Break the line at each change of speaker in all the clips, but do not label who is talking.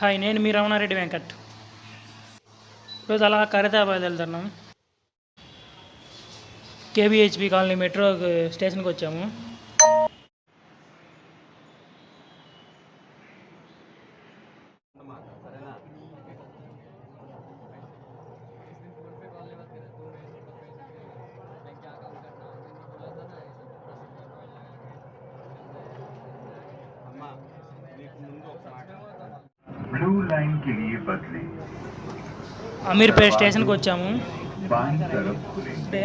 Hi నేను మీ రమణారెడ్డి వెంకట్. ఈరోజు అలా ఖరీదాబాద్ వెళ్తున్నాం. కేబిహెచ్పి కాలనీ మెట్రో స్టేషన్కి వచ్చాము.
लाइन के लिए बदले
అమీర్పేట్ స్టేషన్కి వచ్చాము
बाई तरफ खुले
అంటే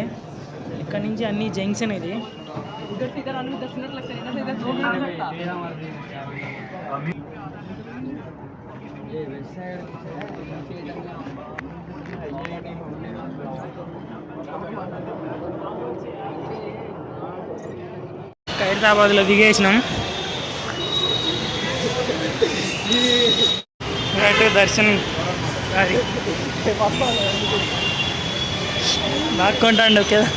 ఇక్కడ నుంచి అన్ని జంక్షన్ ఇది
अमीर
ఖైరతాబాద్లో దిగేసినాం అటు దర్శనం. అది. లాక్కుంటాండు కదా.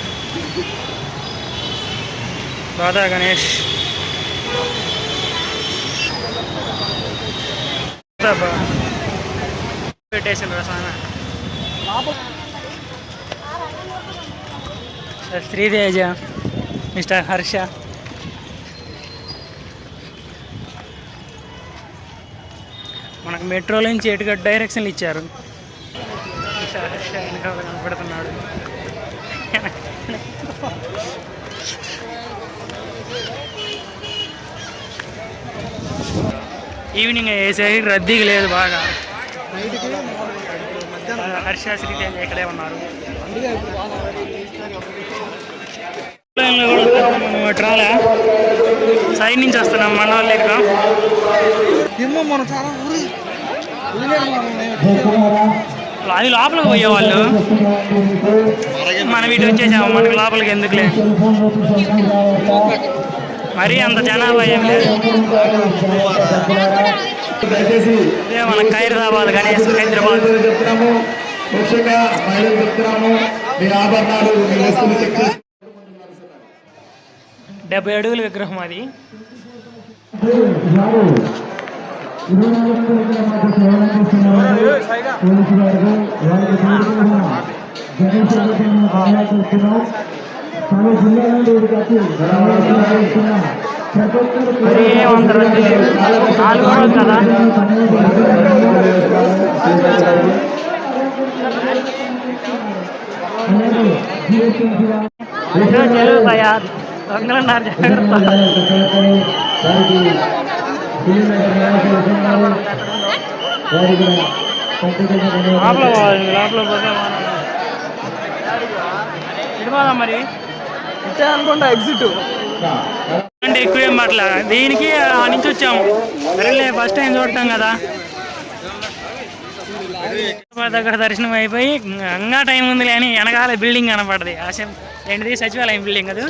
రాధా గణేష్. పెట్టేసాను రసాన శ్రీతేజ మిస్టర్ హర్ష. మనకు మెట్రో నుంచి ఎటుగా డైరెక్షన్లు ఇచ్చారు? కనపడుతున్నాడు ఈవినింగ్ అయ్యేసరికి రద్దీకి లేదు బాగా. హర్షాశ్రీ ఇక్కడే ఉన్నారు. ట్రాలా. సైడ్ నుంచి వస్తున్నాం మన వాళ్ళు దగ్గర
ఏమో మనం చాలా ఊరి.
అది లోపలికి పోయేవాళ్ళు? మనం ఇటు వచ్చేసాము మనకి లోపలికి ఎందుకులే? మరి అంత జనాభా ఏం లేదు. ఇదే మన గణేష్ హైదరాబాద్.
ముఖ్యంగా మహిళలు చెప్తున్నాము మీ ఆభరణాలు మీ వస్తువులు
డెబ్బై అడుగుల విగ్రహం అది. మరి ఏమంత రద్దీ లేదు. నాలుగో రోజు కదా అయ్యో, జరుగుతాయా దొంగలున్నారు జాగ్రత్త లోపల పోవాలి లోపల పోతే ఇటుపోదాం మరి
ఇట్టే అనుకుంటా ఎగ్జిట్
అంటే ఎక్కువ ఏం పట్ల దీనికి ఆ నుంచి వచ్చాము. వెళ్ళే ఫస్ట్ టైం చూడటం కదా. దగ్గర దర్శనం అయిపోయి ఇంకా టైం ఉంది కానీ వెనకాల బిల్డింగ్ కనపడది. ఆశం ఏంటిది? సచివాలయం బిల్డింగ్ అది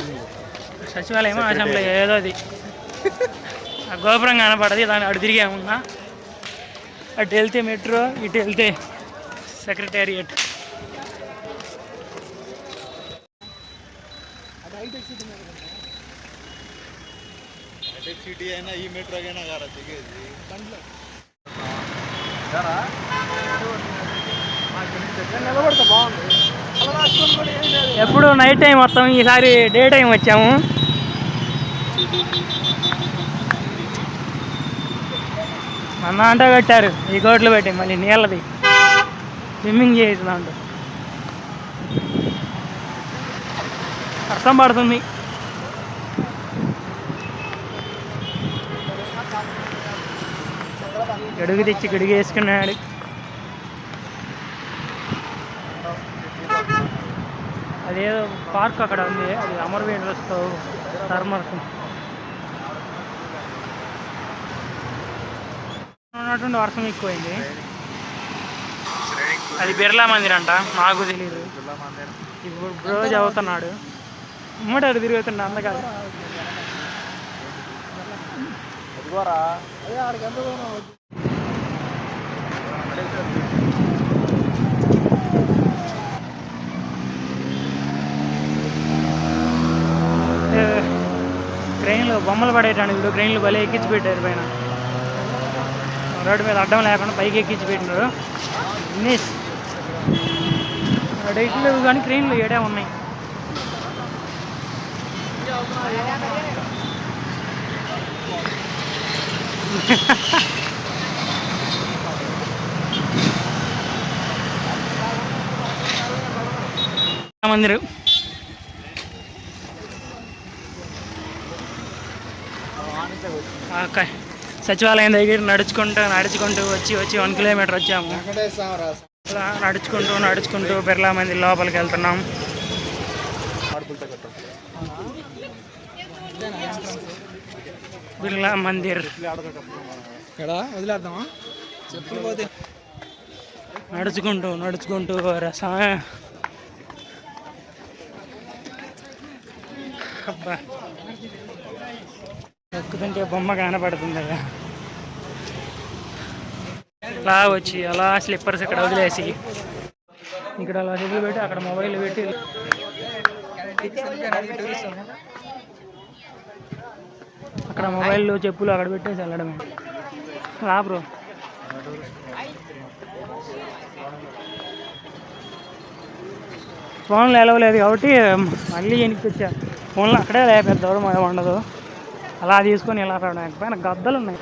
సచివాలయం అసెంబ్లీ ఏదో అది. గోపురం కనపడది దాని అటు తిరిగామున్నా అటు వెళ్తే మెట్రో ఇటు వెళ్తే సెక్రటేరియట్.
సిటీ అయినా ఈ మెట్రో అయినా కారా దిగేది నిలబడతా బాగుంది
ఎప్పుడు నైట్ టైం మొత్తం ఈసారి డే టైం వచ్చాము. మన అంట పెట్టారు ఈ కోట్లు పెట్టి మళ్ళీ నీళ్ళది. స్విమ్మింగ్ చేస్తున్నాం వర్షం పడుతుంది. గడుగు తెచ్చి గడుగు వేసుకున్నాడు. అదేదో పార్క్ అక్కడ ఉంది. అది అమర్వీర్ వస్తూ ఉన్నటువంటి వర్షం ఎక్కువైంది. అది బిర్లా మందిర్ అంట నాకు తెలియదు ఇప్పుడు బ్రో చదువుతున్నాడు. ఉమ్మడి అడు తిరుగుతున్నా అందకాదు ట్రైన్లో బొమ్మలు పడేటానికి ఇప్పుడు ట్రైన్లు భలే ఎక్కించి పెట్టారు పైన. రోడ్డు మీద అడ్డం లేకుండా పైకి ఎక్కించి పెట్టినారు. అన్నీ డైట్లు లేవు కానీ క్రెయిన్లు ఏడే ఉన్నాయి. మందిరు. ఓకే సచివాలయం దగ్గర నడుచుకుంటూ నడుచుకుంటూ వచ్చి వచ్చి వన్ కిలోమీటర్ వచ్చాము. అలా నడుచుకుంటూ నడుచుకుంటూ బిర్లా మంది లోపలికి వెళ్తున్నాం. బిర్లా మందిర్. నడుచుకుంటూ నడుచుకుంటూ రసా అబ్బా. ఎక్కుతుంటే బొమ్మ కనపడుతుంది కదా అలా వచ్చి అలా స్లిప్పర్స్ ఇక్కడ వదిలేసి. ఇక్కడ అలా చెప్పులు పెట్టి అక్కడ మొబైల్ పెట్టి. అక్కడ మొబైల్ చెప్పులు అక్కడ పెట్టేసి వెళ్ళడమే. రా బ్రో. ఫోన్లో ఎలవలేదు కాబట్టి మళ్ళీ వెనక్కి వచ్చా ఫోన్లో అక్కడే లేకపోతే పెద్ద దూరం ఉండదు. అలా తీసుకొని ఇలా రావడం పైన గద్దలు ఉన్నాయి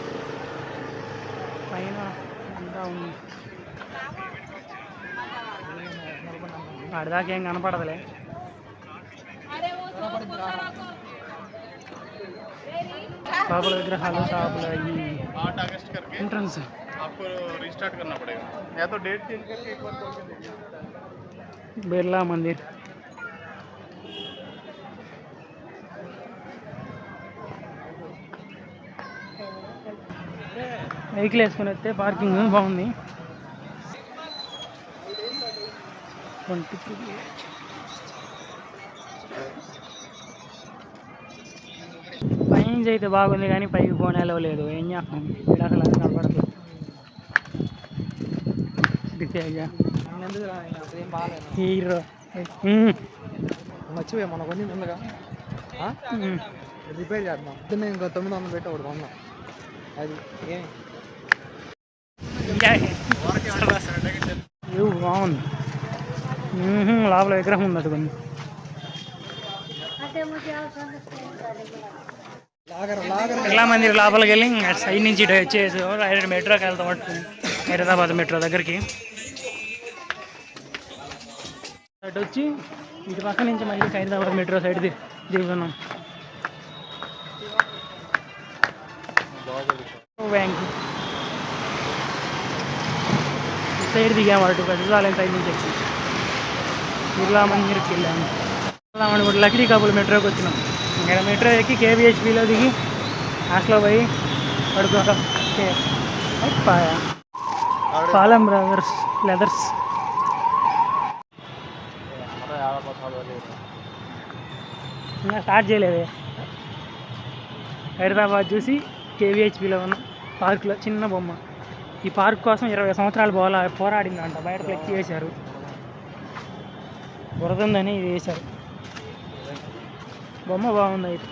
పైన అంతా ఉంది ఆడిదాకా ఏం కనపడదులే లోపల విగ్రహాలు షాపులు అవి
आठ अगस्त करके
ఎంట్రన్స్
आपको रिस्टार्ट करना पड़ेगा या तो डेट चेंज करके एक बार खोल के
వెహికల్ వేసుకుని వస్తే పార్కింగ్ బాగుంది. పైనుంచి అయితే బాగుంది కానీ పైకి పోనేలో లేదు. ఏం చేస్తాం? అసలు అది కనపడదు. హీరో.
మర్చిపోయా మన కొన్ని ముందుగా. రిపేర్ చేద్దాం. పొద్దున్నే ఇంకో తొమ్మిది వందలు పెట్టి ఒకటి కొందాం అది ఏం?
ఇంకా ఇవి బాగుంది లోపల విగ్రహం ఉంది అటుకొని
కొన్ని
బిర్లా మందిర్ లోపలికి వెళ్ళి ఇంకా సైడ్ నుంచి ఇటు వచ్చేసి డైరెక్ట్ మెట్రోకి వెళ్తాం అటు హైదరాబాద్ మెట్రో దగ్గరికి అటు వచ్చి ఇటు పక్క నుంచి మళ్ళీ హైదరాబాద్ మెట్రో సైడ్ దిగుతున్నాం బ్యాంక్ ఇటు సైడ్ దిగాము అటు సచివాలయం సైడ్ నుంచి ఎక్కి బిర్లా మందిర్కి వెళ్ళాము. వెళ్ళామని ఇప్పుడు లక్డీ కాపులు మెట్రోకి వచ్చినాం. ఇక్కడ మెట్రో ఎక్కి కేబిహెచ్పిలో దిగి హాస్టల్లో పోయి పడుకోవడం పాలం పాలెం బ్రదర్స్ లెదర్స్. ఇంకా స్టార్ట్ చేయలేదే. హైదరాబాద్ చూసి కేవీహెచ్పిలో ఉన్న పార్క్లో చిన్న బొమ్మ. ఈ పార్క్ కోసం ఇరవై సంవత్సరాలు పోలా పోరాడిందంట. బయట ఫ్లెక్సీ వేశారు. బురద ఉందని ఇది వేశారు. బొమ్మ బాగుంది అయితే.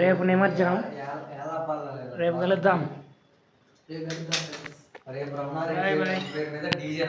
రేపు నిమజ్జనం. రేపు కలుద్దాం
రేపు
బాయ్ బాయ్
రేపు మీద డీజే